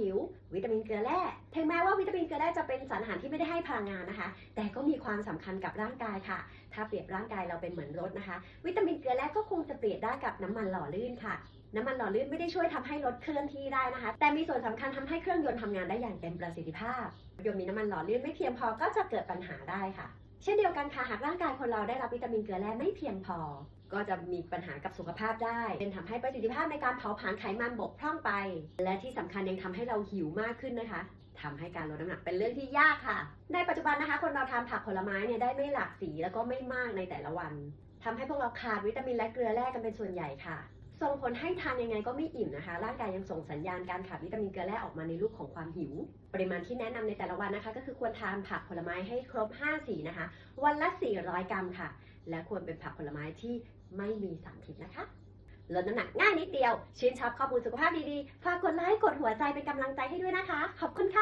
หิว วิตามินเกลือแร่ถึงแม้ว่าวิตามินเกลือแร่จะเป็นสารอาหารที่ไม่ได้ให้พลังงานนะคะ แต่ก็มีความสำคัญกับร่างกายค่ะ ถ้าเปรียบร่างกายเราเป็นเหมือนรถนะคะ วิตามินเกลือแร่ก็คงจะเปรียบได้กับน้ำมันหล่อลื่นค่ะน้ำมันหล่อลื่นไม่ได้ช่วยทำให้รถเคลื่อนที่ได้นะคะ แต่มีส่วนสำคัญทำให้เครื่องยนต์ทำงานได้อย่างเต็มประสิทธิภาพรถยนต์มีน้ำมันหล่อลื่นไม่เพียงพอก็จะเกิดปัญหาได้ค่ะ เช่นเดียวกันค่ะหากร่างกายคนเราได้รับวิตามินเกลือแร่ไม่เพียงพอ ก็จะมีปัญหากับสุขภาพได้ เป็นทำให้ประสิทธิภาพในการเผาผลาญไขมันบกพร่องไป และที่สำคัญยังทำให้เราหิวมากขึ้นนะคะทำให้การลดน้ำหนักเป็นเรื่องที่ยากค่ะ ในปัจจุบันนะคะ คนเราทานผักผลไม้เนี่ยได้ไม่หลากสีแล้วก็ไม่มากในแต่ละวันทำให้พวกเราขาดวิตามินและเกลือแร่กันเป็นส่วนใหญ่ค่ะ ส่งผลให้ทานยังไงก็ไม่อิ่มนะคะ ร่างกายยังส่งสัญญาณการขาดวิตามินเกลือแร่ออกมาในรูปของความหิว ปริมาณที่แนะนำในแต่ละวันนะคะ ก็คือควรทานผักผลไม้ให้ครบ 5 สีนะคะ วันละ 400 กรัมค่ะ และควรเป็นผักผลไม้ที่ไม่มีสารพิษนะคะลดน้ำหนักง่ายนิดเดียว ชื่นชอบข้อมูลสุขภาพดีๆ ฝากกดไลค์ กดหัวใจเป็นกำลังใจให้ด้วยนะคะ ขอบคุณค่ะ